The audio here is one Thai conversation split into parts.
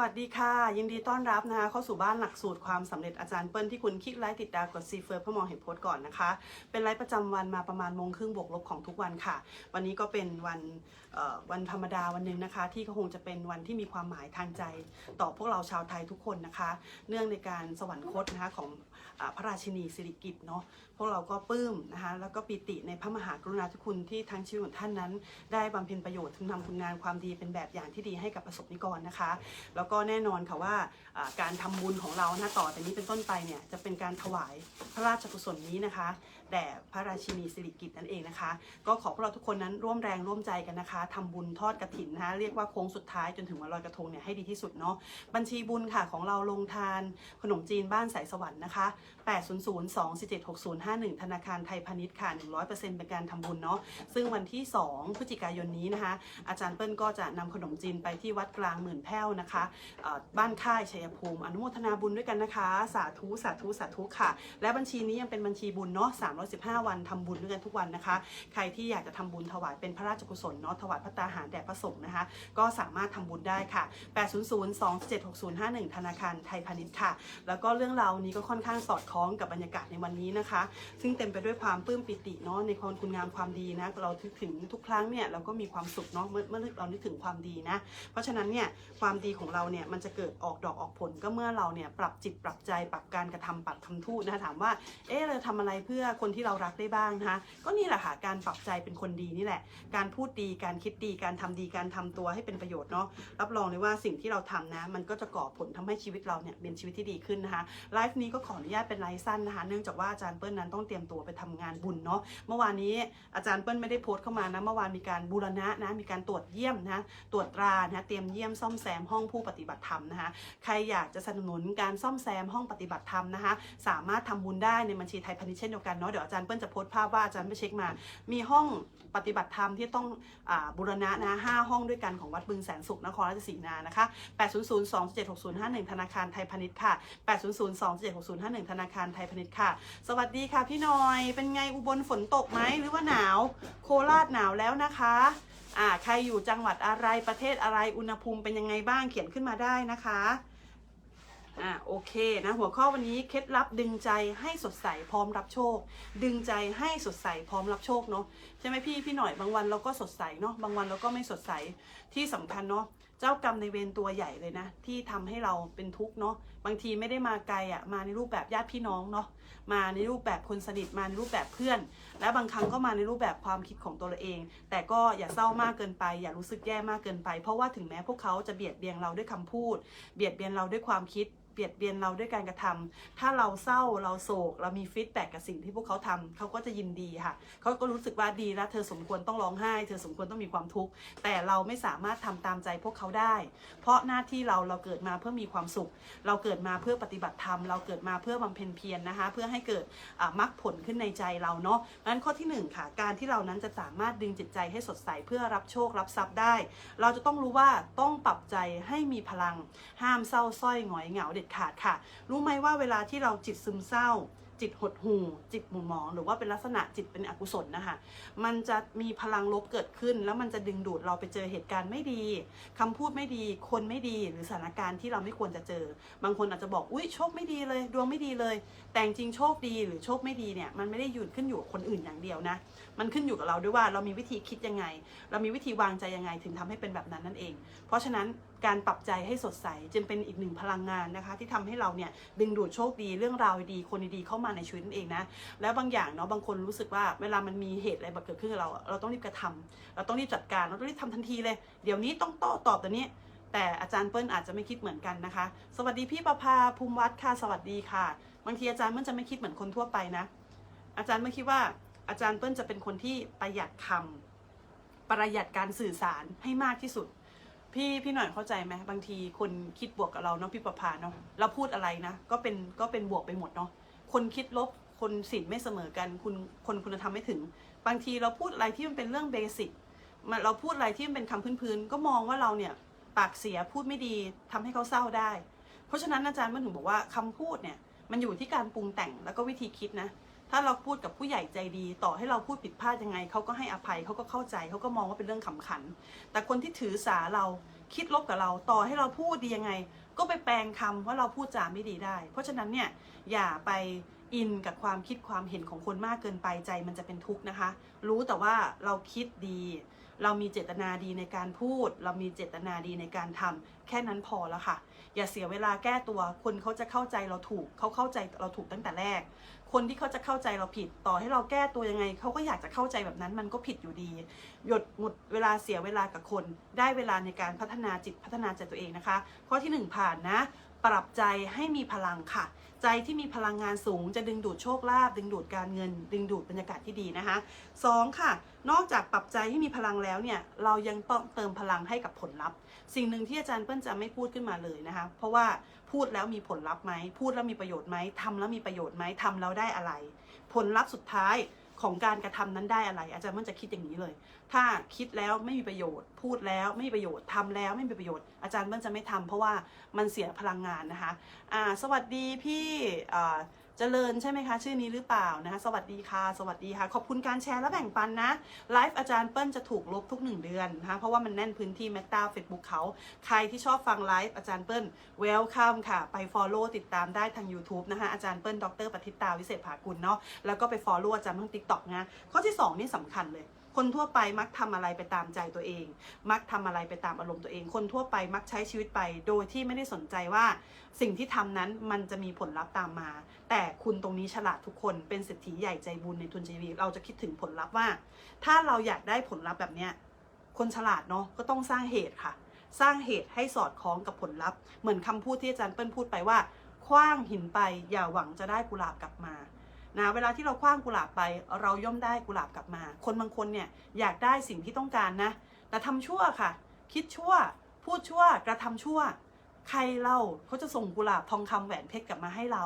วัสดีค่ะ ยินดีต้อนรับนะคะเข้าสู่บ้านหลักสูตรความสำเร็จอาจารย์เปิ้ลที่คุณคลิกไลค์ติดดาวกดซีเฟิร์เพื่อมองเห็นโพสต์ก่อนนะคะ เป็นไลฟ์ประจำวันมาประมาณโมงครึ่งบวกลบของทุกวันค่ะ วันนี้ก็เป็นวันวันธรรมดาวันหนึ่งนะคะ ที่ก็คงจะเป็นวันที่มีความหมายทางใจ ต่อพวกเราชาวไทยทุกคนนะคะ เนื่องในการสวรรคตนะคะของอพระราชินีสิริกิติ์เนาะพวกเราก็ปลื้มนะคะแล้วก็ปิติในพระมหากรุณาธิคุณที่ทั้งชีวิตของท่านนั้น ได้บำเพ็ญประโยชน์ทำคุณงานความดีเป็นแบบอย่างที่ดีให้กับประสบนิกรนะคะแล้วก็แน่นอนค่ะว่าการทำบุญของเรานะต่อแต่นี้เป็นต้นไปเนี่ยจะเป็นการถวายพระราชกุศลนี้นะคะแด่พระราชินีสิริกิติ์นั่นเองนะคะ ก็ขอพวกเราทุกคนนั้นร่วมแรงร่วมใจกันนะคะทำบุญทอดกระถินนะคะเรียกว่าโค้งสุดท้ายจนถึงวันลอยกระทงเนี่ยให้ดีที่สุดเนาะบัญชีบุญค่ะของเราลงทาน ขนมจีนบ้านสายสวรรค์นะคะ 800-247-6051 ธนาคารไทยพาณิชย์ค่ะ 100%เป็นการทำบุญเนาะซึ่งวันที่ 2 พฤศจิกายนนี้นะคะ อาจารย์เปิ้ลก็จะนำขนมจีนไปที่วัดกลางหมื่นแพ้วนะคะบ้านค่ายชัยภูมิ อนุโมทนาบุญด้วยกันนะคะ สาธุสาธุสาธุค่ะ และบัญชีนี้ยังเป็นบัญชีบุญเนาะ315 วันทำบุญด้วยกันทุกวันนะคะ ใครที่อยากจะทำบุญถวายเป็นพระราชกุศลเนาะถวายพระตาหารแด่พระสงฆ์นะคะ ก็สามารถทำบุญได้ค่ะ 800276051 ธนาคารไทยพาณิชย์ค่ะ แล้วก็เรื่องราวนี้ก็ค่อนข้างสอดคล้องกับบรรยากาศในวันนี้นะคะ ซึ่งเต็มไปด้วยความปลื้มปิติเนาะในความคุณงามความดีนะเราถึงทุกครั้งเนี่ยเราก็มีความสุขเนาะเมื่อเมื่อเรานึกถึงความดีนะ เพราะฉะนั้นเนี่ยความดีของเราเนี่ยมันจะเกิดออกดอกออกผลก็เมื่อเราเนี่ยปรับจิตปรับใจปรับการกระทำปรับคำพูดนะคะถามว่าเอ๊ะเราทำอะไรเพื่อคนที่เรารักได้บ้างนะคะก็นี่แหละค่ะการปรับใจเป็นคนดีนี่แหละ การพูดดีการคิดดีการทำดีการทำตัวให้เป็นประโยชน์เนาะรับรองเลยว่าสิ่งที่เราทำนะมันก็จะก่อผลทำให้ชีวิตเราเนี่ยเป็นชีวิตที่ดีขึ้นนะคะไลฟ์นี้ก็ขออนุญาตเป็นไลฟ์สั้นนะคะเนื่องจากว่าอาจารย์เปิ้ลนั้นต้องเตรียมตัวไปทำงานบุญเนาะเมื่อวานนี้อาจารย์เปิ้ลไม่ได้โพสต์เข้ามานะเมื่อวานมีการบูรณะนะมีการตรวจเยี่ยมนะตรวจตรานะเตรียมเยี่ยมซ่อมแซมห้องผู้ปฏิบัติธรรมนะคะ ใครอยากจะสนับสนุนการซ่อมแซมห้องปฏิบัติธรรมนะคะ สามารถทำบุญได้ในบัญชีไทยพาณิชย์เช่นเดียวกันเนาะ เดี๋ยวอาจารย์เปิ้ลจะโพสต์ภาพว่าอาจารย์ไปเช็คมา มีห้องปฏิบัติธรรมที่ต้องอบูรณะนะห้าห้องด้วยกันของวัดบึงแสนสุขนครราชสีมานะคะ800276051 ธนาคารไทยพาณิชย์ค่ะ 800276051 ธนาคารไทยพาณิชย์ค่ะ สวัสดีค่ะพี่น้อย เป็นไงอุบลฝนตกไหมหรือว่าหนาว โคราชหนาวแล้วนะคะ อ่าใครอยู่จังหวัดอะไรประเทศอะไรอุณหภูมิเป็นยังไงบ้างเขียนขึ้นมาได้นะคะอ่าโอเคนะหัวข้อวันนี้เคล็ดลับดึงใจให้สดใสพร้อมรับโชค ดึงใจให้สดใสพร้อมรับโชคเนาะใช่ไหมพี่พี่หน่อยบางวันเราก็สดใสเนาะบางวันเราก็ไม่สดใสที่สำคัญเนาะ เจ้ากรรมในเวรตัวใหญ่เลยนะ ที่ทำให้เราเป็นทุกข์เนาะบางทีไม่ได้มาไกลอะ่ะมาในรูปแบบญาติพี่น้องเนาะมาในรูปแบบคนสนิทมาในรูปแบบเพื่อน และบางครั้งก็มาในรูปแบบความคิดของตัวเราเอง แต่ก็อย่าเศร้ามากเกินไป อย่ารู้สึกแย่มากเกินไป เพราะว่าถึงแม้พวกเขาจะเบียดเบียนเราด้วยคำพูด เบียดเบียนเราด้วยความคิด เบียดเบียนเราด้วยการกระทำถ้าเราเศร้าเราโศก เรามีฟีดแบ็กกับสิ่งที่พวกเขาทำเขาก็จะยินดีค่ะเขาก็รู้สึกว่าดีแล้วเธอสมควรต้องร้องไห้ เธอสมควรต้องมีความทุกข์แต่เราไม่สามารถทำตามใจพวกเขาได้ เพราะหน้าที่เราเราเกิดมาเพื่อมีความสุข เราเกิดมาเพื่อปฏิบัติธรรมเราเกิดมาเพื่อบำเพ็ญเพียรนะคะ เพื่อให้เกิดมรรคผลขึ้นในใจเราเนาะงั้นข้อที่หนึ่งค่ะ การที่เรานั้นจะสามารถดึงจิตใจให้สดใสเพื่อรับโชครับทรัพย์ได้ เราจะต้องรู้ว่าต้องปรับใจให้มีพลังห้ามเศร้าสร้อยหงอยเหงาเด็ดขาดค่ะ รู้ไหมว่าเวลาที่เราจิตซึมเศร้า จิตหดหู่ จิตหมุนหมอง หรือว่าเป็นลักษณะจิตเป็นอกุศลนะคะ มันจะมีพลังลบเกิดขึ้น แล้วมันจะดึงดูดเราไปเจอเหตุการณ์ไม่ดีคำพูดไม่ดี คนไม่ดี หรือสถานการณ์ที่เราไม่ควรจะเจอ บางคนอาจจะบอก อุ้ยโชคไม่ดีเลย ดวงไม่ดีเลย แต่จริงโชคดีหรือโชคไม่ดีเนี่ย มันไม่ได้อยู่ขึ้นอยู่กับคนอื่นอย่างเดียวนะ มันขึ้นอยู่กับเราด้วยว่าเรามีวิธีคิดยังไง เรามีวิธีวางใจยังไง ถึงทำให้เป็นแบบนั้นนั่นเอง เพราะฉะนั้น การปรับใจให้สดใสจึงเป็นอีกหนึ่งพลังงานนะคะ ที่ทำให้เราเนี่ยดึงดูดโชคดีเรื่องราวดีคนดีๆเข้ามาในชีวิตนั่นเองนะแล้วบางอย่างเนาะบางคนรู้สึกว่าเวลามันมีเหตุอะไรแบบเกิดขึ้นกับเรา เราต้องรีบกระทำเราต้องรีบจัดการเราต้องรีบทำทันทีเลย เดี๋ยวนี้ต้องโต้ตอบตัวนี้แต่อาจารย์เปิ้ลอาจจะไม่คิดเหมือนกันนะคะ สวัสดีพี่ประภาภูมิวัฒน์ค่ะ สวัสดีค่ะ บางทีอาจารย์เปิ้ลจะไม่คิดเหมือนคนทั่วไปนะ อาจารย์ไม่คิดว่าอาจารย์เปิ้ลจะเป็นคนที่ประหยัดคำประหยัดการสื่อสารให้มากที่สุด พี่พี่หน่อยเข้าใจไหมบางทีคนคิดบวกกับเราเนาะพี่ประภาเนาะเราพูดอะไรนะ ก็เป็นก็เป็นบวกไปหมดเนาะคนคิดลบคนสินไม่เสมอกันคุณคนคุณธรรมไม่ถึง บางทีเราพูดอะไรที่มันเป็นเรื่องเบสิกมันเราพูดอะไรที่มันเป็นคำพื้นๆก็มองว่าเราเนี่ยปากเสียพูดไม่ดีทำให้เขาเศร้าได้ เพราะฉะนั้นอาจารย์มันถึงบอกว่าคำพูดเนี่ยมันอยู่ที่การปรุงแต่งแล้วก็วิธีคิดนะ ถ้าเราพูดกับผู้ใหญ่ใจดี ต่อให้เราพูดผิดพลาดยังไงเขาก็ให้อภัยเขาก็เข้าใจเขาก็มองว่าเป็นเรื่องขำขัน แต่คนที่ถือสาเราคิดลบกับเราต่อให้เราพูดดียังไง ก็ไปแปลงคำว่าเราพูดจาไม่ดีได้ เพราะฉะนั้นเนี่ยอย่าไปอินกับความคิดความเห็นของคนมากเกินไปใจมันจะเป็นทุกข์นะคะ รู้แต่ว่าเราคิดดี เรามีเจตนาดีในการพูด เรามีเจตนาดีในการทำแค่นั้นพอแล้วค่ะ อย่าเสียเวลาแก้ตัว คนเขาจะเข้าใจเราถูก เขาเข้าใจเราถูกตั้งแต่แรก คนที่เขาจะเข้าใจเราผิด ต่อให้เราแก้ตัวยังไง เขาก็อยากจะเข้าใจแบบนั้น มันก็ผิดอยู่ดี หยดหมดเวลาเสียเวลากับคน ได้เวลาในการพัฒนาจิตพัฒนาใจตัวเองนะคะ ข้อที่หนึ่งผ่านนะ ปรับใจให้มีพลังค่ะ ใจที่มีพลังงานสูงจะดึงดูดโชคลาภดึงดูดการเงิน ดึงดูดบรรยากาศที่ดีนะคะสองค่ะ นอกจากปรับใจให้มีพลังแล้วเนี่ยเรายังต้องเติมพลังให้กับผลลัพธ์ สิ่งหนึ่งที่อาจารย์เปิ้ลจะไม่พูดขึ้นมาเลยนะคะ เพราะว่าพูดแล้วมีผลลัพธ์ไหมพูดแล้วมีประโยชน์ไหมทำแล้วมีประโยชน์ไหมทำแล้วได้อะไร ผลลัพธ์สุดท้าย ของการกระทำนั้นได้อะไร อาจารย์เปิ้ลจะคิดอย่างนี้เลย ถ้าคิดแล้วไม่มีประโยชน์ พูดแล้วไม่มีประโยชน์ทำแล้วไม่มีประโยชน์ อาจารย์เปิ้ลจะไม่ทำเพราะว่ามันเสียพลังงานนะคะอ่าสวัสดีพี่อ่า จริญใช่ไหมคะ ชื่อนี้หรือเปล่านะคะ สวัสดีค่ะ สวัสดีค่ะ ขอบคุณการแชร์และแบ่งปันนะไลฟ์อาจารย์เปิ้ลจะถูกลบทุก1เดือนนะคะเพราะว่ามันแน่นพื้นที่ Meta Facebook เขา ใครที่ชอบฟังไลฟ์อาจารย์เปิ้ลเวลคัมค่ะ ไป Follow ติดตามได้ทาง YouTube นะคะ อาจารย์เปิ้ลดรปฏิตาวิเศษภากุลเนาะแล้วก็ไป Follow อาจารย์ทาง TikTok นะข้อที่ 2 นี่สำคัญเลย คนทั่วไปมักทำอะไรไปตามใจตัวเอง มักทำอะไรไปตามอารมณ์ตัวเอง คนทั่วไปมักใช้ชีวิตไป โดยที่ไม่ได้สนใจว่าสิ่งที่ทำนั้นมันจะมีผลลัพธ์ตามมา แต่คุณตรงนี้ฉลาดทุกคนเป็นเศรษฐีใหญ่ใจบุญในทุนชีวิตเราจะคิดถึงผลลัพธ์ว่า ถ้าเราอยากได้ผลลัพธ์แบบเนี้ยคนฉลาดเนาะก็ต้องสร้างเหตุค่ะ สร้างเหตุให้สอดคล้องกับผลลัพธ์ เหมือนคำพูดที่อาจารย์เปิ้ลพูดไปว่าคว้างหินไปอย่าหวังจะได้กุหลาบกลับมา นะเวลาที่เราคว้างกุหลาบไป เราย่อมได้กุหลาบกลับมา คนบางคนเนี่ยอยากได้สิ่งที่ต้องการนะ แต่ทำชั่วค่ะ คิดชั่ว พูดชั่ว กระทำชั่ว ใครเล่าเขาจะส่งกุหลาบทองคำแหวนเพชรกลับมาให้เรา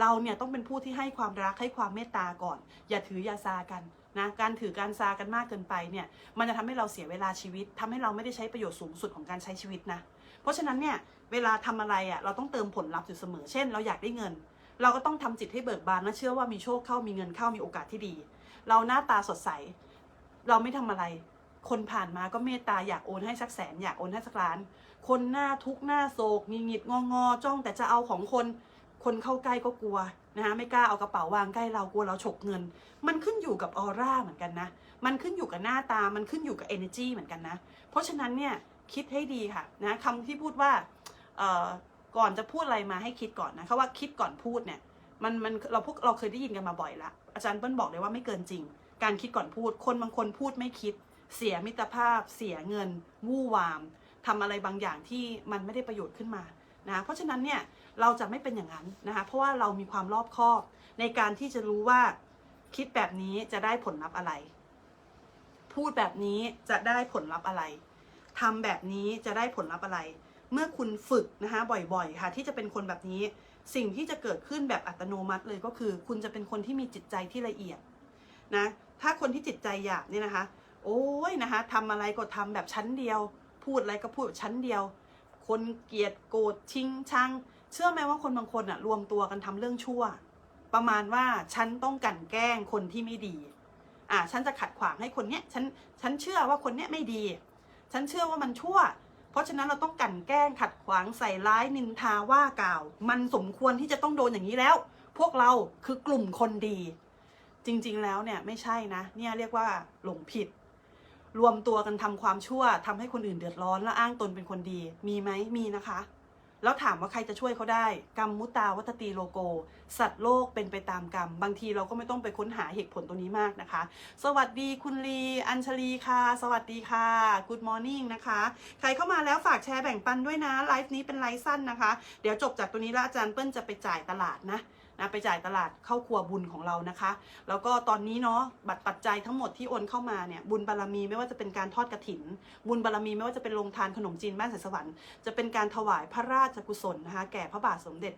เราเนี่ยต้องเป็นผู้ที่ให้ความรักให้ความเมตตาก่อน อย่าถืออย่าซากันนะการถือการซากันมากเกินไปเนี่ยมันจะทำให้เราเสียเวลาชีวิตทำให้เราไม่ได้ใช้ประโยชน์สูงสุดของการใช้ชีวิตนะเพราะฉะนั้นเนี่ยเวลาทำอะไรอะ่ะเราต้องเติมผลลัพธ์อยู่เสมอเช่น เราอยากได้เงิน เราก็ต้องทำจิตให้เบิกบานและเชื่อว่ามีโชคเข้ามีเงินเข้ามีโอกาสที่ดี เราหน้าตาสดใส เราไม่ทำอะไร คนผ่านมาก็เมตตาอยากโอนให้สักแสนอยากโอนให้สักล้าน คนหน้าทุกหน้าโศกงีงิดงองอจ้องแต่จะเอาของคนคนเข้าใกล้ก็กลัวนะคะไม่กล้าเอากระเป๋าวางใกล้เรากลัวเราฉกเงิน มันขึ้นอยู่กับออร่าเหมือนกันนะ มันขึ้นอยู่กับหน้าตา มันขึ้นอยู่กับ energy เหมือนกันนะ เพราะฉะนั้นเนี่ยคิดให้ดีค่ะนะคำที่พูดว่า ก่อนจะพูดอะไรมาให้คิดก่อนนะเขาว่าคิดก่อนพูดเนี่ยมันมันเราพวกเราเคยได้ยินกันมาบ่อยละอาจารย์เปิ้ลบอกเลยว่าไม่เกินจริง การคิดก่อนพูด คนบางคนพูดไม่คิด เสียมิตรภาพ เสียเงินวู่วามทำอะไรบางอย่างที่มันไม่ได้ประโยชน์ขึ้นมานะเพราะฉะนั้นเนี่ยเราจะไม่เป็นอย่างนั้นนะคะเพราะว่าเรามีความรอบคอบ ในการที่จะรู้ว่าคิดแบบนี้จะได้ผลลัพธ์อะไร พูดแบบนี้จะได้ผลลัพธ์อะไรทำแบบนี้จะได้ผลลัพธ์อะไร เมื่อคุณฝึกนะคะบ่อยๆค่ะ ที่จะเป็นคนแบบนี้สิ่งที่จะเกิดขึ้นแบบอัตโนมัติเลยก็คือ คุณจะเป็นคนที่มีจิตใจที่ละเอียดนะถ้าคนที่จิตใจหยาบเนี่ยนะคะ โอ้ยนะคะทำอะไรก็ทำแบบชั้นเดียว พูดอะไรก็พูดแบบชั้นเดียว คนเกลียดโกรธชิงชังเชื่อไหมว่าคนบางคนอะรวมตัวกันทำเรื่องชั่ว ประมาณว่าฉันต้องกันแกล้งคนที่ไม่ดีอ่าฉันจะขัดขวางให้คนเนี้ยฉันฉันเชื่อว่าคนเนี้ยไม่ดี ฉันเชื่อว่ามันชั่ว เพราะฉะนั้นเราต้องกลั่นแกล้งขัดขวางใส่ร้ายนินทาว่ากล่าว มันสมควรที่จะต้องโดนอย่างนี้แล้ว พวกเราคือกลุ่มคนดี จริงๆแล้วเนี่ยไม่ใช่นะ เนี่ยเรียกว่าหลงผิด รวมตัวกันทำความชั่วทำให้คนอื่นเดือดร้อน แล้วอ้างตนเป็นคนดี มีไหมมีนะคะ แล้วถามว่าใครจะช่วยเขาได้ กรรมมุตาวัตตีโลโก สัตว์โลกเป็นไปตามกรรม บางทีเราก็ไม่ต้องไปค้นหาเหตุผลตรงนี้มากนะคะ สวัสดีคุณลี อัญชลีค่ะ สวัสดีค่ะ Good Morning นะคะ ใครเข้ามาแล้วฝากแชร์แบ่งปันด้วยนะ ไลฟ์นี้เป็นไลฟ์สั้นนะคะ เดี๋ยวจบจากตัวนี้แล้วอาจารย์เปิ้ลจะไปจ่ายตลาดนะ นะไปจ่ายตลาดเข้าครัวบุญของเรานะคะ แล้วก็ตอนนี้เนาะบัตรปัจจัยทั้งหมดที่โอนเข้ามาเนี่ยบุญบารรมีไม่ว่าจะเป็นการทอดกระถิน บุญบารรมีไม่ว่าจะเป็นโรงทานขนมจีนบ้านแสนสวรรค์จะเป็นการถวายพระราชกุศลนะคะแก่พระบาทสมเด็จ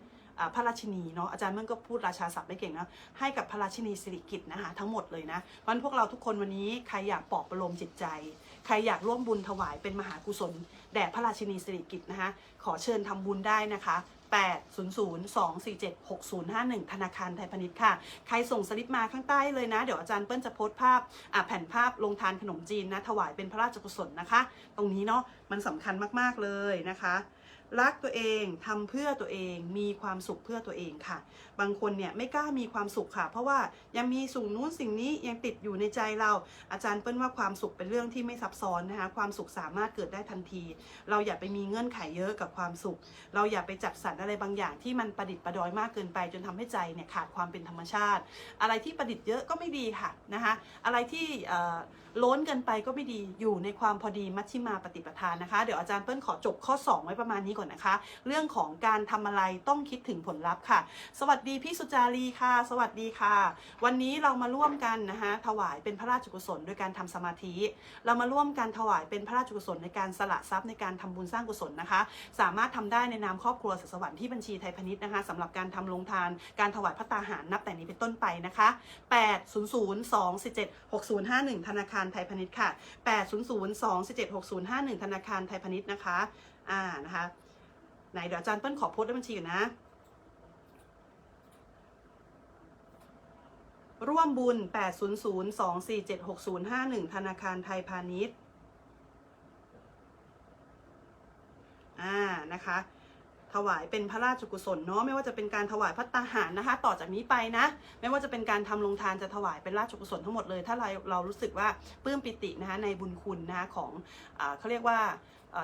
พระราชินีเนาะอาจารย์เมื่อก็พูดราชาศัพท์ไม่เก่งนะให้กับพระราชินีสิริกิตนะคะทั้งหมดเลยนะเพราะฉะนั้นพวกเราทุกคนวันนี้ใครอยากปลอบประโลมจิตใจ ใครอยากร่วมบุญถวายเป็นมหากุศลแด่พระราชินีสิริกิตนะคะขอเชิญทำบุญได้นะคะ 800-247-6051ธนาคารไทยพาณิชย์ค่ะ ใครส่งสลิปมาข้างใต้เลยนะ เดี๋ยวอาจารย์เปิ้ลจะโพสต์ภาพแผ่นภาพลงทานขนมจีนนะ ถวายเป็นพระราชกุศลนะคะ ตรงนี้เนาะมันสำคัญมาก ๆ เลยนะคะ รักตัวเองทำเพื่อตัวเองมีความสุขเพื่อตัวเองค่ะ บางคนเนี่ยไม่กล้ามีความสุขค่ะ เพราะว่ายังมีสิ่งนู้นสิ่งนี้ยังติดอยู่ในใจเรา อาจารย์เปิ้ลว่าความสุขเป็นเรื่องที่ไม่ซับซ้อนนะคะความสุขสามารถเกิดได้ทันที เราอย่าไปมีเงื่อนไขเยอะกับความสุข เราอย่าไปจัดสรรอะไรบางอย่างที่มันประดิษฐ์ประดอยมากเกินไป จนทำให้ใจเนี่ยขาดความเป็นธรรมชาติ อะไรที่ประดิษฐ์เยอะก็ไม่ดีค่ะนะคะอะไรที่ ล้นเกินไปก็ไม่ดีอยู่ในความพอดีมัชชิมาปฏิปทานนะคะ เดี๋ยวอาจารย์เปิ้ลขอจบข้อ 2 ไว้ประมาณนี้ก่อนนะคะ เรื่องของการทำอะไรต้องคิดถึงผลลัพธ์ค่ะ สวัสดีพี่สุจารีค่ะ สวัสดีค่ะ วันนี้เรามาร่วมกันนะคะถวายเป็นพระราชกุศลโดยการทำสมาธิ เรามาร่วมกันถวายเป็นพระราชกุศลในการสละทรัพย์ในการทำบุญสร้างกุศลนะคะ สามารถทำได้ในนามครอบครัวสสวรรค์ที่บัญชีไทยพาณิชย์นะคะสำหรับการทำลงทานการถวายพระตาหารนับแต่นี้เป็นต้นไปนะคะ 800-247-6051 ธนาคารไทยพาณิชย์ค่ะ 800-247-6051 ธนาคารไทยพาณิชย์นะคะ อ่า นะคะ ไหนเดี๋ยวอาจารย์เปิ้ลขอโพสต์ด้วยบัญชีก่อนนะ ร่วมบุญ 800-247-6051 ธนาคารไทยพาณิชย์ อ่า นะคะ ถวายเป็นพระราชกุศลเนาะไม่ว่าจะเป็นการถวายพัตตาหารนะคะ ต่อจากนี้ไปนะ ไม่ว่าจะเป็นการทำลงทานจะถวายเป็นราชกุศลทั้งหมดเลย ถ้าเราเรารู้สึกว่าปลื้มปิตินะคะในบุญคุณนะคะของอเขาเรียกว่า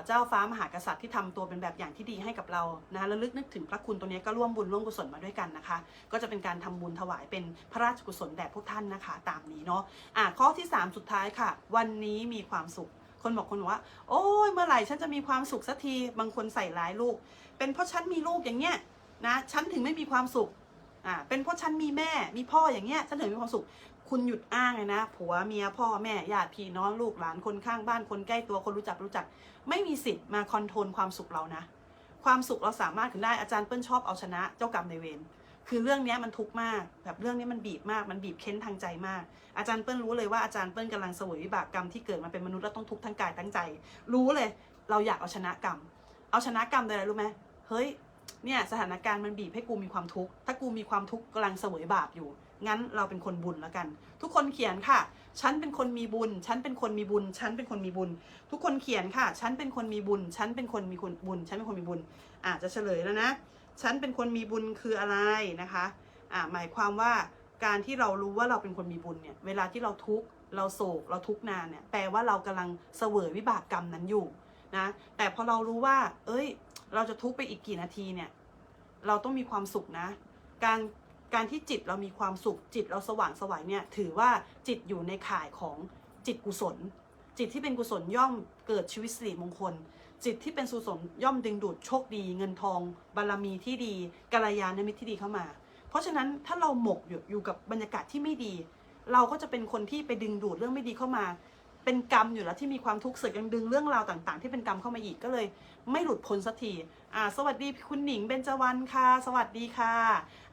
เจ้าฟ้ามหากษัตริย์ที่ทำตัวเป็นแบบอย่างที่ดีให้กับเรานะระลึกนึกถึงพระคุณตัวนี้ก็ร่วมบุญร่วมกุศลมาด้วยกันนะคะ ก็จะเป็นการทำบุญถวายเป็นพระราชกุศลแด่พวกท่านนะคะ ตามนี้เนาะอะข้อที่ 3 สุดท้ายค่ะ วันนี้มีความสุข คนบอกคนบอกว่า โอ้ยเมื่อไหร่ฉันจะมีความสุขสักทีบางคนใส่ร้ายลูก เป็นเพราะฉันมีลูกอย่างเงี้ยนะฉันถึงไม่มีความสุขอ่าเป็นเพราะฉันมีแม่มีพ่ออย่างเงี้ยฉันถึงมีความสุข คุณหยุดอ้างเลยนะผัวเมียพ่อแม่ญาติพี่น้องลูกหลานคนข้างบ้านคนใกล้ตัวคนรู้จักรู้จัก ไม่มีสิทธิ์มาคอนโทรลความสุขเรานะ ความสุขเราสามารถขึ้นได้อาจารย์เปิ้ลชอบเอาชนะเจ้ากรรมในเวร คือเรื่องนี้มันทุกข์มาก แบบเรื่องนี้มันบีบมาก มันบีบเค้นทางใจมาก อาจารย์เปิ้ลรู้เลยว่าอาจารย์เปิ้ลกำลังเสวยวิบากกรรมที่เกิดมาเป็นมนุษย์แล้วต้องทุกข์ทั้งกายทั้งใจ รู้เลย เราอยากเอาชนะกรรม เอาชนะกรรมอะไรรู้ไหมเฮ้ย เนี่ยสถานการณ์มันบีบให้กูมีความทุกข์ ถ้ากูมีความทุกข์กำลังเสวยบาปอยู่ งั้นเราเป็นคนบุญแล้วกัน ทุกคนเขียนค่ะ ฉันเป็นคนมีบุญ ฉันเป็นคนมีบุญ ฉันเป็นคนมีบุญ ทุกคนเขียนค่ะ ฉันเป็นคนมีบุญ ฉันเป็นคนมีคนบุญ ฉันเป็นคนมีบุญ อะจะเฉลยแล้วนะ ฉันเป็นคนมีบุญคืออะไรนะคะอะหมายความว่าการที่เรารู้ว่าเราเป็นคนมีบุญเนี่ย เวลาที่เราทุกข์เราโศกเราทุกข์นานเนี่ยแปลว่าเรากำลังเสวยวิบากกรรมนั้นอยู่นะแต่พอเรารู้ว่า เอ้ย เราจะทุกข์ไปอีกกี่นาทีเนี่ย เราต้องมีความสุขนะ การการที่จิตเรามีความสุข จิตเราสว่างสวัยเนี่ยถือว่าจิตอยู่ในข่ายของจิตกุศล จิตที่เป็นกุศลย่อมเกิดชีวิตสิริมงคล จิตที่เป็นสุสลย่อมดึงดูดโชคดี เงินทอง บารมีที่ดีกัลยาณมิตรที่ดีเข้ามา เพราะฉะนั้นถ้าเราหมกอยู่อยู่กับบรรยากาศที่ไม่ดี เราก็จะเป็นคนที่ไปดึงดูดเรื่องไม่ดีเข้ามา เป็นกรรมอยู่แล้วที่มีความทุกข์เสือกยังดึงเรื่องราวต่าง ๆ ที่เป็นกรรมเข้ามาอีกก็เลย ไม่หลุดพ้นสักที อ่าสวัสดีคุณหนิงเบญจวรรณค่ะ สวัสดีค่ะ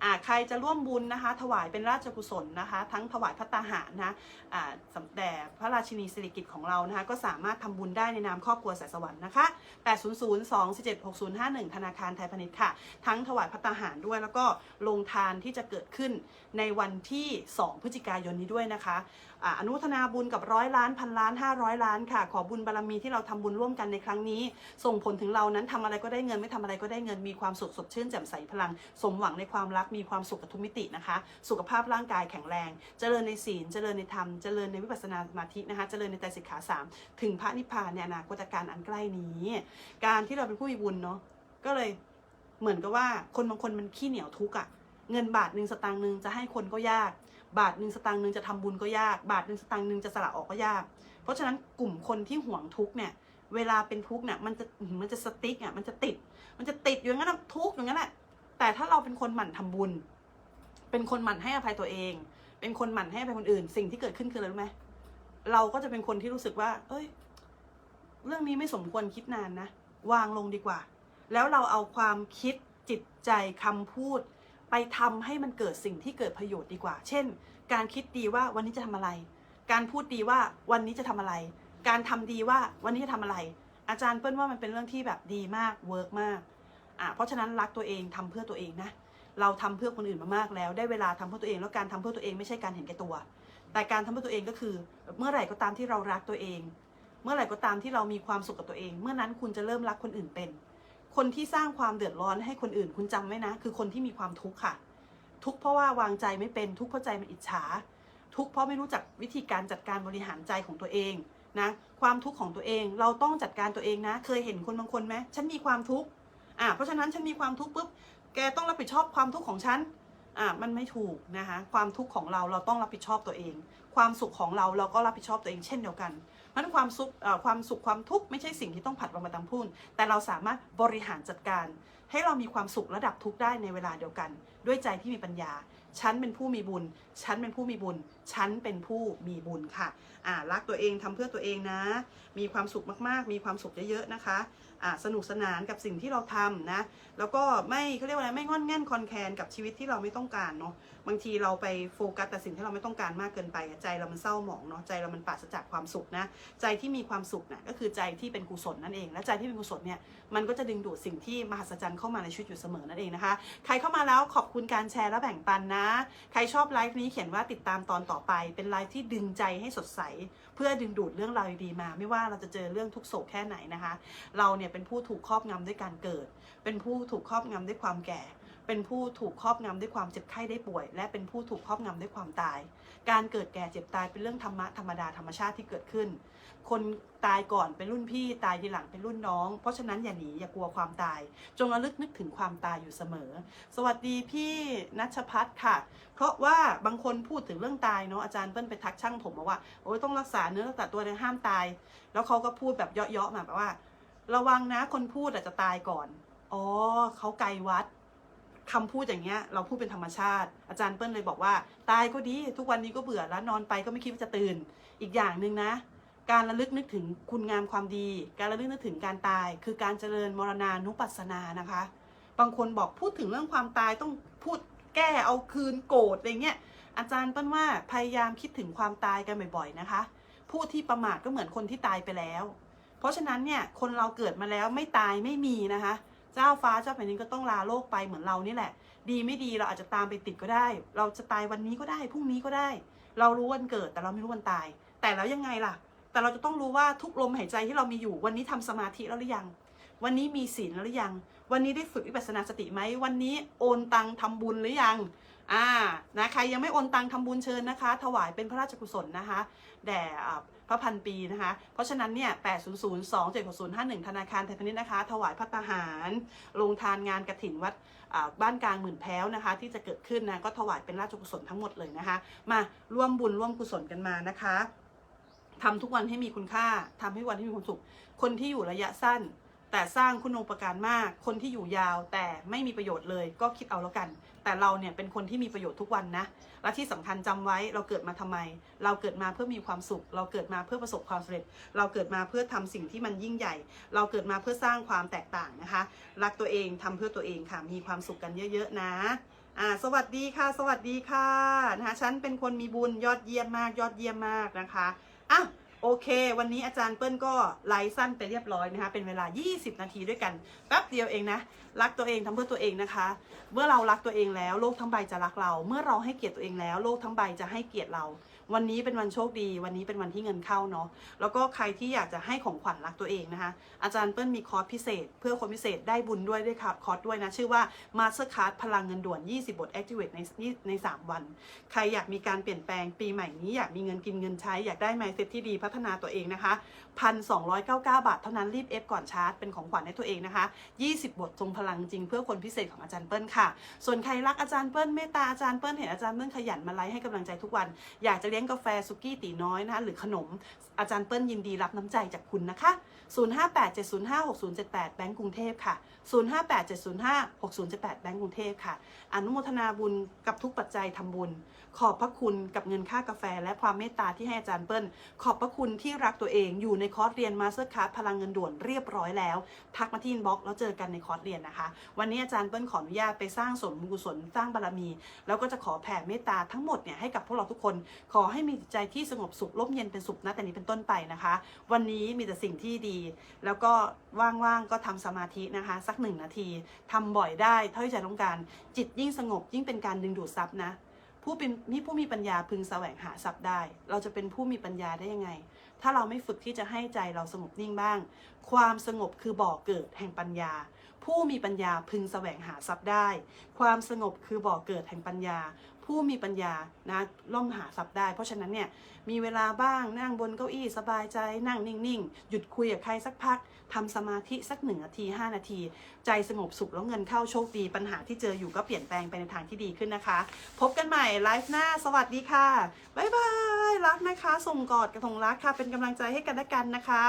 อ่าใครจะร่วมบุญนะคะ ถวายเป็นราชกุศลนะคะ ทั้งถวายพระตาหารนะอ่าสำแต่พระราชินีสิริกิติ์ของเรานะคะ ก็สามารถทำบุญได้ในนามครอบครัวสายสวรรค์นะคะ 8 0 0 2 7 6 0 5 1 ธนาคารไทยพาณิชย์ค่ะ ทั้งถวายพระตาหารด้วย แล้วก็ลงทานที่จะเกิดขึ้นในวันที่ 2 พฤศจิกายนนี้ด้วยนะคะอนุทนาบุญกับร้อยล้านพันล้าน 500 ล้านค่ะ ขอบุญบารมีที่เราทำบุญร่วมกันในครั้งนี้ ส่งผลถึงเรานั้นทำอะไรก็ได้เงินไม่ทำอะไรก็ได้เงินมีความสุขสดชื่นแจ่มใสพลัง สมหวังในความรักมีความสุขกับทุกมิตินะคะ สุขภาพร่างกายแข็งแรง เจริญในศีลเจริญในธรรมเจริญในวิปัสสนาสมาธินะคะ เจริญในไตรสิกขาสามถึงพระนิพพานในอนาคตการอันใกล้นี้ การที่เราเป็นผู้มีบุญเนาะก็เลยเหมือนกับว่าคนบางคนมันขี้เหนียวทุกอะเงินบาทหนึ่งสตางค์หนึ่งจะให้คนก็ยาก บาทหนึ่งสตางค์หนึ่งจะทำบุญก็ยาก บาทหนึ่งสตางค์หนึ่งจะสละออกก็ยาก เพราะฉะนั้นกลุ่มคนที่ห่วงทุกเนี่ย เวลาเป็นทุกข์เนี่ยมันจะมันจะสติ๊กอะมันจะติด มันจะติดอยู่างนั้นทุกข์อย่างนั้นแหละแต่ถ้าเราเป็นคนหมั่นทำบุญ เป็นคนหมั่นให้อภัยตัวเอง เป็นคนหมั่นให้อภัยคนอื่น สิ่งที่เกิดขึ้นคืออะไรรู้ไหมเราก็จะเป็นคนที่รู้สึกว่า เอ้ย เรื่องนี้ไม่สมควรคิดนานนะ วางลงดีกว่า แล้วเราเอาความคิดจิตใจคำพูด ไปทำให้มันเกิดสิ่งที่เกิดประโยชน์ดีกว่า เช่น การคิดดีว่าวันนี้จะทำอะไร การพูดดีว่าวันนี้จะทำอะไร การทำดีว่าวันนี้จะทำอะไร อาจารย์เปิ้ลว่ามันเป็นเรื่องที่แบบดีมากเวิร์กมากอะเพราะฉะนั้นรักตัวเองทำเพื่อตัวเองนะ เราทำเพื่อคนอื่นมามากแล้ว ได้เวลาทำเพื่อตัวเอง แล้วการทำเพื่อตัวเองไม่ใช่การเห็นแก่ตัว แต่การทำเพื่อตัวเองก็คือ เมื่อไหร่ก็ตามที่เรารักตัวเอง เมื่อไหร่ก็ตามที่เรามีความสุขกับตัวเอง เมื่อนั้นคุณจะเริ่มรักคนอื่นเป็น คนที่สร้างความเดือดร้อนให้คนอื่นคุณจำไว้นะ คือคนที่มีความทุกข์ค่ะ ทุกข์เพราะว่าวางใจไม่เป็น ทุกข์เพราะใจมันอิจฉา ทุกเพราะไม่รู้จักวิธีการจัดการบริหารใจของตัวเอง นะความทุกข์ของตัวเองเราต้องจัดการตัวเองนะ เคยเห็นคนบางคนไหมฉันมีความทุกข์อะเพราะฉะนั้นฉันมีความทุกข์ปุ๊บแกต้องรับผิดชอบความทุกข์ของฉันอะมันไม่ถูกนะคะความทุกข์ของเราเราต้องรับผิดชอบตัวเอง ความสุขของเราเราก็รับผิดชอบตัวเองเช่นเดียวกันเพราะฉะนั้นความสุขความสุขความทุกข์ไม่ใช่สิ่งที่ต้องผัดวันมาตามพูนแต่เราสามารถบริหารจัดการ ให้เรามีความสุขระดับทุกข์ได้ในเวลาเดียวกัน ด้วยใจที่มีปัญญา ฉันเป็นผู้มีบุญ ฉันเป็นผู้มีบุญ ฉันเป็นผู้มีบุญค่ะ อ่ารักตัวเองทำเพื่อตัวเองนะ มีความสุขมากๆ มีความสุขเยอะๆนะคะ สนุกสนานกับสิ่งที่เราทำนะ แล้วก็ไม่เขาเรียกว่าอะไรไม่งอนแง่นคอนแคนกับชีวิตที่เราไม่ต้องการเนาะบางทีเราไปโฟกัสแต่สิ่งที่เราไม่ต้องการมากเกินไป ใจเรามันเศร้าหมองเนาะใจเรามันปราศจากความสุขนะ ใจที่มีความสุขนะ่ะก็คือใจที่เป็นกุศลนั่นเอง และใจที่เป็นกุศลเนี่ยมันก็จะดึงดูดสิ่งที่มหัศจรรย์เข้ามาในชีวิตอยู่เสมอนั่นเองนะคะ ใครเข้ามาแล้วขอบคุณการแชร์และแบ่งปันนะ ใครชอบไลฟ์นี้เขียนว่าติดตามตอนต่อไป เป็นไลฟ์ที่ดึงใจให้สดใส พื่อดึงดูดเรื่องราวดีมา ไม่ว่าเราจะเจอเรื่องทุกโศกแค่ไหนนะคะ เราเนี่ยเป็นผู้ถูกครอบงำด้วยการเกิด เป็นผู้ถูกครอบงำด้วยความแก่ เป็นผู้ถูกครอบงำด้วยความเจ็บไข้ได้ป่วย และเป็นผู้ถูกครอบงำด้วยความตาย การเกิดแก่เจ็บตายเป็นเรื่องธรรมะธรรมดาธรรมชาติที่เกิดขึ้น คนตายก่อนเป็นรุ่นพี่ตายทีหลังเป็นรุ่นน้อง เพราะฉะนั้นอย่าหนีอย่ากลัวความตาย จงระลึกนึกถึงความตายอยู่เสมอ สวัสดีพี่นัชพัฒน์ค่ะ เพราะว่าบางคนพูดถึงเรื่องตายเนาะอาจารย์เปิ้ลไปทักช่างผมมาว่าโอ้ยต้องรักษาเนื้อรักษาตัวเนี่ยห้ามตาย แล้วเขาก็พูดแบบเยาะๆมาแบบว่า ระวังนะคนพูดอาจจะตายก่อนอ๋อเขาไกลวัดคำพูดอย่างเงี้ยเราพูดเป็นธรรมชาติ อาจารย์เปิ้ลเลยบอกว่า ตายก็ดี ทุกวันนี้ก็เบื่อแล้วนอนไปก็ไม่คิดว่าจะตื่น อีกอย่างหนึ่งนะ การระลึกนึกถึงคุณงามความดี การระลึกนึกถึงการตาย คือการเจริญมรณานุปัสสนานะคะ บางคนบอกพูดถึงเรื่องความตายต้องพูดแก้เอาคืนโกรธอะไรเงี้ย อาจารย์ปิ้ลว่าพยายามคิดถึงความตายกันบ่อยๆนะคะ ผู้ที่ประมาทก็เหมือนคนที่ตายไปแล้ว เพราะฉะนั้นเนี่ยคนเราเกิดมาแล้วไม่ตายไม่มีนะคะ เจ้าฟ้าเจ้าแผ่นดินก็ต้องลาโลกไปเหมือนเรานี่แหละ ดีไม่ดีเราอาจจะตามไปติดก็ได้ เราจะตายวันนี้ก็ได้พรุ่งนี้ก็ได้ เรารู้วันเกิดแต่เราไม่รู้วันตาย แต่แล้วยังไงล่ะ แต่เราจะต้องรู้ว่าทุกลมหายใจที่เรามีอยู่วันนี้ทำสมาธิแล้วหรือยัง วันนี้มีศีลแล้วหรือยัง วันนี้ได้ฝึกวิปัสสนาสติไหม วันนี้โอนตังทำบุญหรือยัง อ่า นะ ใครยังไม่โอนตังทำบุญเชิญนะคะ ถวายเป็นพระราชกุศลนะคะ แด่พระพันปีนะคะ เพราะฉะนั้นเนี่ย800 2 7 6 0 5 1ธนาคารไทยพาณิชย์นะคะ ถวายพัตตาหาร ลงทานงานกระถิ่นวัดบ้านกลางหมื่นแพ้วนะคะ ที่จะเกิดขึ้นนะ ก็ถวายเป็นราชกุศลทั้งหมดเลยนะคะ มาร่วมบุญร่วมกุศลกันมานะคะ ทำทุกวันให้มีคุณค่าทำให้วันที่มีความสุข คนที่อยู่ระยะสั้น แต่สร้างคุณูปการมาก คนที่อยู่ยาวแต่ไม่มีประโยชน์เลยก็คิดเอาแล้วกัน แต่เราเนี่ยเป็นคนที่มีประโยชน์ทุกวันนะ และที่สำคัญจำไว้เราเกิดมาทำไม เราเกิดมาเพื่อมีความสุข เราเกิดมาเพื่อประสบความสำเร็จ เราเกิดมาเพื่อทำสิ่งที่มันยิ่งใหญ่ เราเกิดมาเพื่อสร้างความแตกต่างนะคะ รักตัวเองทำเพื่อตัวเองค่ะ มีความสุขกันเยอะ ๆ นะอ่าสวัสดีค่ะ สวัสดีค่ะนะคะฉันเป็นคนมีบุญยอดเยี่ยมมากยอดเยี่ยมมากนะคะ อะโอเค วันนี้อาจารย์เปิ้ลก็ไลฟ์สั้นไปเรียบร้อยนะคะ เป็นเวลา 20 นาทีด้วยกัน แป๊บเดียวเองนะรักตัวเองทำเพื่อตัวเองนะคะ เมื่อเรารักตัวเองแล้วโลกทั้งใบจะรักเรา เมื่อเราให้เกียรติตัวเองแล้ว โลกทั้งใบจะให้เกียรติเรา วันนี้เป็นวันโชคดี วันนี้เป็นวันที่เงินเข้าเนาะ แล้วก็ใครที่อยากจะให้ของขวัญรักตัวเองนะคะ อาจารย์เปิ้ลมีคอร์สพิเศษ เพื่อคนพิเศษได้บุญด้วยด้วยค่ะคอร์สด้วยนะ ชื่อว่า Master Card พลังเงินด่วน 20 บท Activate ในใน 3 วัน ใครอยากมีการเปลี่ยนแปลงปีใหม่นี้อยากมีเงินกินเงินใช้อยากได้ mindset ที่ดีพัฒนาตัวเองนะคะ1,299 บาทเท่านั้นรีบเอฟก่อนชาร์จเป็นของขวัญให้ตัวเองนะคะ 20 บททรงพลังจริงเพื่อคนพิเศษของอาจารย์เปิ้ลค่ะ ส่วนใครรักอาจารย์เปิ้ลเมตตาอาจารย์เปิ้ลเห็นอาจารย์เปิ้ลขยันมาไลฟ์ให้กำลังใจทุกวัน อยากจะเลี้ยงกาแฟสุกี้ตีน้อยนะคะหรือขนมอาจารย์เปิ้ลยินดีรับน้ำใจจากคุณนะคะ 0587056078 แบงก์กรุงเทพค่ะ 0587056078 แบงก์กรุงเทพค่ะ อนุโมทนาบุญกับทุกปัจจัยทำบุญ ขอบพระคุณกับเงินค่ากาแฟ และความเมตตาที่ให้อาจารย์เปิ้ล ขอบพระคุณที่รักตัวเองอยู่ในคอร์สเรียนมาสเตอร์ค s พลังเงินด่วนเรียบร้อยแล้ว ทักมาที่อินบ็อกซ์แล้วเจอกันในคอร์สเรียนนะคะ วันนี้อาจารย์เปิ้ลขออนุญาตไปสร้างสมกุศลสร้างบารมี แล้วก็จะขอแผ่เมตตาทั้งหมดเนี่ยให้กับพวกเราทุกคน ขอให้มีจิตใจที่สงบสุขร่มเย็นเป็นสุขนะแต่นี้เป็นต้นไปนะคะ วันนี้มีแต่สิ่งที่ดีแล้วก็ว่างๆก็ทำสมาธินะคะ สักหนึ่งนาทีทำบ่อยได้เท่าที่ใจต้องการจิตยิ่งสงบ ยิ่งเป็นการดึงดูดทรัพย์นะผู้เป็นมีผู้มีปัญญาพึงแสวงหาทรัพย์ได้ เราจะเป็นผู้มีปัญญาได้ยังไง ถ้าเราไม่ฝึกที่จะให้ใจเราสงบนิ่งบ้าง ความสงบคือบ่อเกิดแห่งปัญญา ผู้มีปัญญาพึงแสวงหาทรัพย์ได้ ความสงบคือบ่อเกิดแห่งปัญญา ผู้มีปัญญานะล่อมหาทรัพย์ได้ เพราะฉะนั้นเนี่ยมีเวลาบ้างนั่งบนเก้าอี้สบายใจนั่งนิ่งๆ หยุดคุยกับใครสักพักทำสมาธิสักหนึ่งนาที 5 นาที ใจสงบสุขแล้วเงินเข้าโชคดีปัญหาที่เจออยู่ก็เปลี่ยนแปลงไปในทางที่ดีขึ้นนะคะ พบกันใหม่ไลฟ์หน้าสวัสดีค่ะบ๊ายบายรักนะคะ ส่งกอดกระทงรักค่ะเป็นกำลังใจให้กันและกันนะคะ